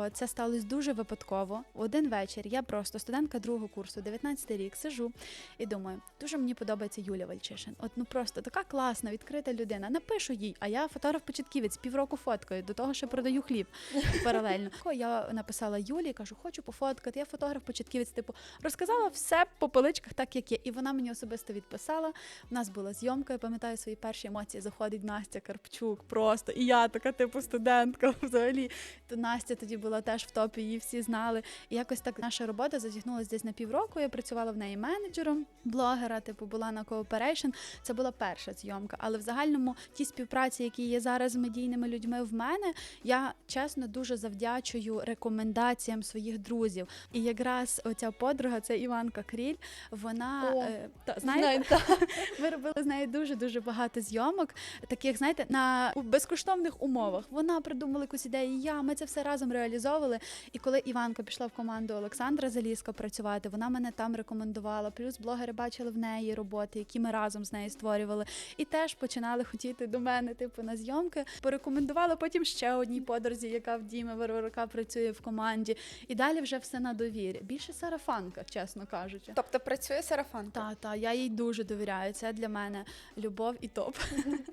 що це сталося дуже випадково. В один вечір я просто студентка другого курсу, 19 рік, сижу і думаю, дуже мені подобається Юля Вальчишин. От ну просто така класна, відкрита людина. Напишу їй, а я фотограф-початківець, півроку фоткаю, до того, що продаю хліб паралельно. Я написала Юлі, кажу, хочу пофоткати. Я фотограф-початківець, типу, розказала все по поличках, так як є. І вона мені особисто відписала. У нас була зйомка, я пам'ятаю свої перші емоції. Заходить Настя Карпчук, просто і я така, типу, студентка взагалі. То Настя тоді була теж в топі, її всі знали. І якось так наша робота затягнулася десь на півроку. Я працювала в неї менеджером блогера, типу, була на Cooperation. Це була перша зйомка. Але в загальному ті співпраці, які є зараз з медійними людьми в мене, я чесно дуже завдячую рекомендаціям своїх друзів. І якраз оця подруга, це Іванка Кріль. Вона О, е, та, знаєте, Знаю, так. ми робили з нею дуже дуже багато зйомок, таких, знаєте, на безкоштовних умовах. Вона придумала якусь ідею. Я ми це все разом реалізовували. І коли Іванка пішла в команду Олександра Залізко працювати, вона мене там рекомендувала. Плюс блогери бачили в неї роботи, які ми разом з нею створювали, і теж починали хотіти до мене, типу, на зйомки. Порекомендувала потім ще одній подрузі, яка в Діми Варварука працює в команді. І далі вже все на довірі. Більше сарафанка, чесно кажучи. Тобто працює сарафанка. Та, та, я їй дуже довіряю. Це для мене любов і топ.